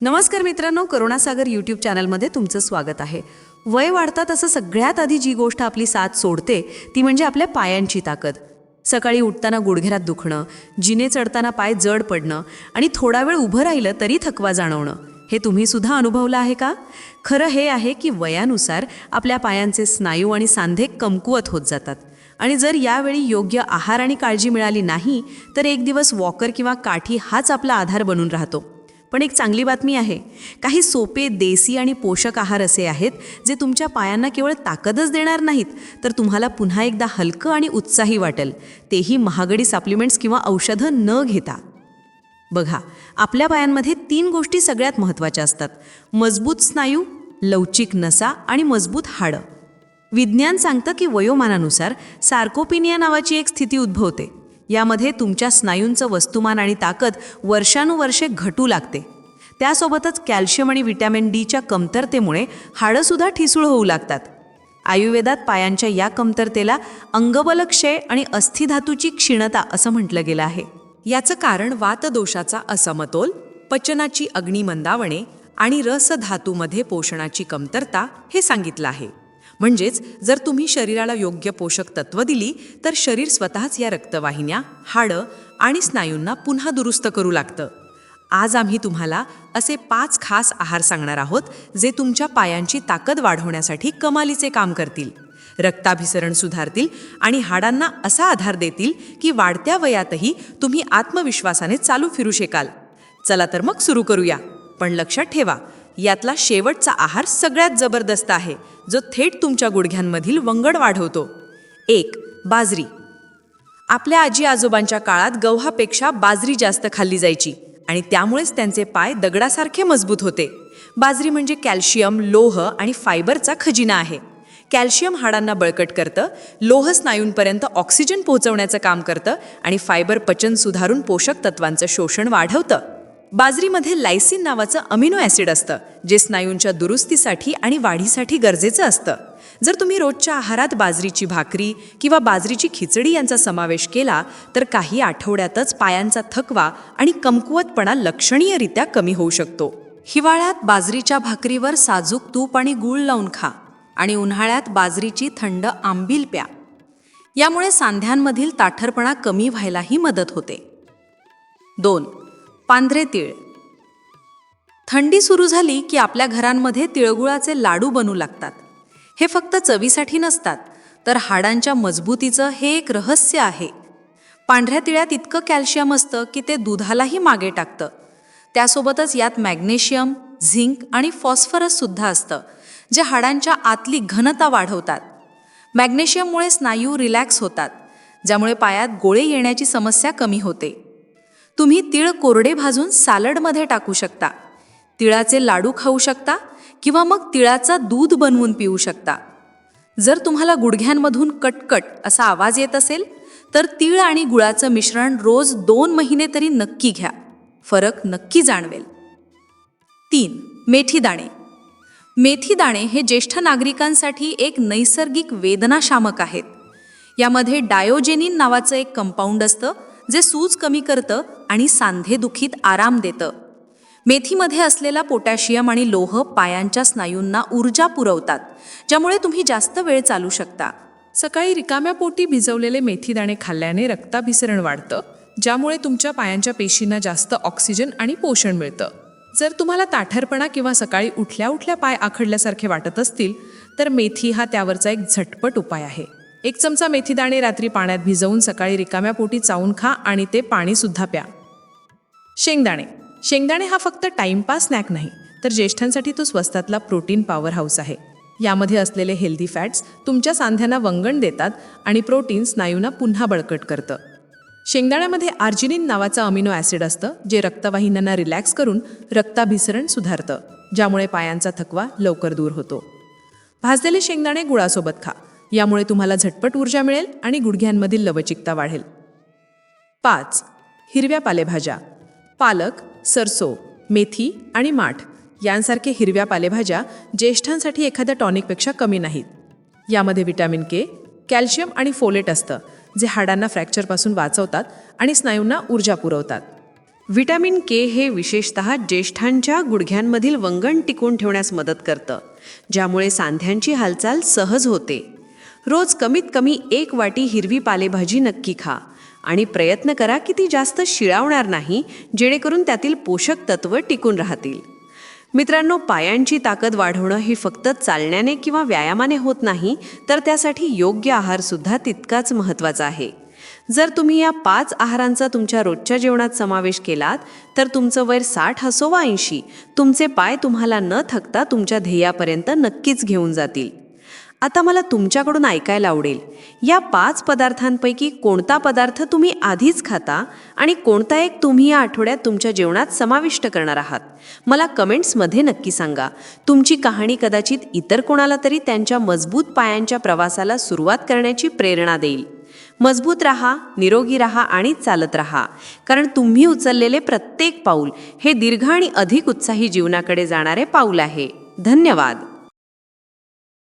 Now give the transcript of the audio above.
नमस्कार मित्रांनो करुणासागर यूट्यूब चॅनलमध्ये तुमचं स्वागत आहे. वय वाढता तसं सगळ्यात आधी जी गोष्ट आपली साथ सोडते ती म्हणजे आपल्या पायांची ताकद. सकाळी उठताना गुडघेरात दुखणं जिने चढताना पाय जड पडणं आणि थोडा वेळ उभं राहिलं तरी थकवा जाणवणं. हे तुम्ही सुद्धा अनुभवलं आहे का? खरं हे आहे की वयानुसार आपल्या पायांचे स्नायू आणि सांधे कमकुवत होत जातात. आणि जर यावेळी योग्य आहार आणि काळजी मिळाली नाही तर एक दिवस वॉकर किंवा काठी हाच आपला आधार बनून राहतो. पण एक चांगली बातमी आहे. काही सोपे देसी आणि पोषक आहार असे आहेत जे तुमच्या पायांना केवळ ताकदच देणार नाहीत तर तुम्हाला पुन्हा एकदा हलकं आणि उत्साही वाटेल. तेही महागडी सप्लिमेंट्स किंवा औषधं न घेता. बघा आपल्या पायांमध्ये तीन गोष्टी सगळ्यात महत्त्वाच्या असतात. मजबूत स्नायू लवचिक नसा आणि मजबूत हाडं. विज्ञान सांगतं की वयोमानानुसार सार्कोपिनिया नावाची एक स्थिती उद्भवते. यामध्ये तुमच्या स्नायूंचं वस्तुमान आणि ताकद वर्षानुवर्षे घटू लागते. त्यासोबतच कॅल्शियम आणि व्हिटॅमिन डीच्या कमतरतेमुळे हाडंसुद्धा ठिसूळ होऊ लागतात. आयुर्वेदात पायांच्या या कमतरतेला अंगबलक्षय आणि अस्थिधातूची क्षीणता असं म्हटलं गेलं आहे. याचं कारण वातदोषाचा असमतोल पचनाची अग्निमंदावणे आणि रसधातूमध्ये पोषणाची कमतरता हे सांगितलं आहे. म्हणजेच जर तुम्ही शरीराला योग्य पोषक तत्व दिली तर शरीर स्वतःच या रक्तवाहिन्या हाडं आणि स्नायूंना पुन्हा दुरुस्त करू लागतं. आज आम्ही तुम्हाला असे पाच खास आहार सांगणार आहोत जे तुमच्या पायांची ताकद वाढवण्यासाठी कमालीचे काम करतील. रक्ताभिसरण सुधारतील आणि हाडांना असा आधार देतील की वाढत्या वयातही तुम्ही आत्मविश्वासाने चालू फिरू शकाल. चला तर मग सुरू करूया. पण लक्षात ठेवा यातला शेवटचा आहार सगळ्यात जबरदस्त आहे जो थेट तुमच्या गुडघ्यांमधील वंगड वाढवतो. एक बाजरी. आपल्या आजी आजोबांच्या काळात गव्हापेक्षा बाजरी जास्त खाल्ली जायची आणि त्यामुळेच त्यांचे पाय दगडासारखे मजबूत होते. बाजरी म्हणजे कॅल्शियम लोह आणि फायबरचा खजिना आहे. कॅल्शियम हाडांना बळकट करतं लोह स्नायूंपर्यंत ऑक्सिजन पोहोचवण्याचं काम करतं आणि फायबर पचन सुधारून पोषक तत्वांचं शोषण वाढवतं. बाजरीमध्ये लायसिन नावाचं अमिनो ॲसिड असतं जे स्नायूंच्या दुरुस्तीसाठी आणि वाढीसाठी गरजेचं असतं. जर तुम्ही रोजच्या आहारात बाजरीची भाकरी किंवा बाजरीची खिचडी यांचा समावेश केला तर काही आठवड्यातच पायांचा थकवा आणि कमकुवतपणा लक्षणीयरित्या कमी होऊ शकतो. हिवाळ्यात बाजरीच्या भाकरीवर साजूक तूप आणि गूळ लावून खा आणि उन्हाळ्यात बाजरीची थंड आंबील प्या. यामुळे सांध्यांमधील ताठरपणा कमी व्हायलाही मदत होते. दोन पांढरे तीळ. थंडी सुरू झाली की आपल्या घरांमध्ये तिळगुळाचे लाडू बनू लागतात. हे फक्त चवीसाठी नसतात तर हाडांच्या मजबूतीचं हे एक रहस्य आहे. पांढऱ्या तिळ्यात इतकं कॅल्शियम असतं की ते दुधालाही मागे टाकतं. त्यासोबतच यात मॅग्नेशियम झिंक आणि फॉस्फरस सुद्धा असतं जे हाडांच्या आतली घनता वाढवतात. मॅग्नेशियममुळे स्नायू रिलॅक्स होतात ज्यामुळे पायात गोळे येण्याची समस्या कमी होते. तुम्ही तिळ कोरडे भाजून सॅलडमध्ये टाकू शकता. तिळाचे लाडू खाऊ शकता किंवा मग तिळाचा दूध बनवून पिऊ शकता. जर तुम्हाला गुडघ्यांमधून कटकट असा आवाज येत असेल तर तीळ आणि गुळाचं मिश्रण रोज दोन महिने तरी नक्की घ्या. फरक नक्की जाणवेल. तीन मेथी दाणे. मेथी दाणे हे ज्येष्ठ नागरिकांसाठी एक नैसर्गिक वेदनाशामक आहेत. यामध्ये डायोजेनिन नावाचं एक कंपाऊंड असतं जे सूज कमी करतं आणि सांधेदुखीत आराम देतं. मेथीमध्ये असलेला पोटॅशियम आणि लोह पायांच्या स्नायूंना ऊर्जा पुरवतात ज्यामुळे तुम्ही जास्त वेळ चालू शकता. सकाळी रिकाम्या पोटी भिजवलेले मेथीदाणे खाल्ल्याने रक्ताभिसरण वाढतं ज्यामुळे तुमच्या पायांच्या पेशींना जास्त ऑक्सिजन आणि पोषण मिळतं. जर तुम्हाला ताठरपणा किंवा सकाळी उठल्या उठल्या पाय आखडल्यासारखे वाटत असतील तर मेथी हा त्यावरचा एक झटपट उपाय आहे. एक चमचा मेथीदाणे रात्री पाण्यात भिजवून सकाळी रिकाम्या पोटी चावून खा आणि ते पाणीसुद्धा प्या. शेंगदाणे. शेंगदाणे हा फक्त टाइमपास स्नॅक नाही तर ज्येष्ठांसाठी तो स्वस्तातला प्रोटीन पॉवर हाऊस आहे. यामध्ये असलेले हेल्दी फॅट्स तुमच्या सांध्यांना वंगण देतात आणि प्रोटीन स्नायूंना पुन्हा बळकट करतं. शेंगदाण्यामध्ये आर्जिनिन नावाचं अमिनो ॲसिड असतं जे रक्तवाहिन्यांना रिलॅक्स करून रक्ताभिसरण सुधारतं ज्यामुळे पायांचा थकवा लवकर दूर होतो. भाजलेले शेंगदाणे गुळासोबत खा. यामुळे तुम्हाला झटपट ऊर्जा मिळेल आणि गुडघ्यांमधील लवचिकता वाढेल. पाच. हिरव्या पालेभाज्या. पालक सरसो मेथी आणि माठ यांसारखे हिरव्या पालेभाज्या ज्येष्ठांसाठी एखाद्या टॉनिकपेक्षा कमी नाहीत. यामध्ये व्हिटॅमिन के कॅल्शियम आणि फोलेट असतं जे हाडांना फ्रॅक्चरपासून वाचवतात आणि स्नायूंना ऊर्जा पुरवतात. व्हिटॅमिन के हे विशेषत ज्येष्ठांच्या गुडघ्यांमधील वंगण टिकून ठेवण्यास मदत करतं ज्यामुळे सांध्यांची हालचाल सहज होते. रोज कमीत कमी एक वाटी हिरवी पालेभाजी नक्की खा. आणि प्रयत्न करा की ती जास्त शिळावणार नाही जेणेकरून त्यातील पोषक तत्व टिकून राहतील. मित्रांनो पायांची ताकद वाढवणं हे फक्त चालण्याने किंवा व्यायामाने होत नाही तर त्यासाठी योग्य आहारसुद्धा तितकाच महत्त्वाचा आहे. जर तुम्ही या पाच आहारांचा तुमच्या रोजच्या जेवणात समावेश केलात तर तुमचं वय साठ असो वा ऐंशी तुमचे पाय तुम्हाला न थकता तुमच्या ध्येयापर्यंत नक्कीच घेऊन जातील. आता मला तुमच्याकडून ऐकायला आवडेल. या पाच पदार्थांपैकी कोणता पदार्थ तुम्ही आधीच खाता आणि कोणता एक तुम्ही या आठवड्यात तुमच्या जेवणात समाविष्ट करणार आहात? मला कमेंट्समध्ये नक्की सांगा. तुमची कहाणी कदाचित इतर कोणाला तरी त्यांच्या मजबूत पायांच्या प्रवासाला सुरुवात करण्याची प्रेरणा देईल. मजबूत राहा निरोगी राहा आणि चालत राहा. कारण तुम्ही उचललेले प्रत्येक पाऊल हे दीर्घ आणि अधिक उत्साही जीवनाकडे जाणारे पाऊल आहे. धन्यवाद.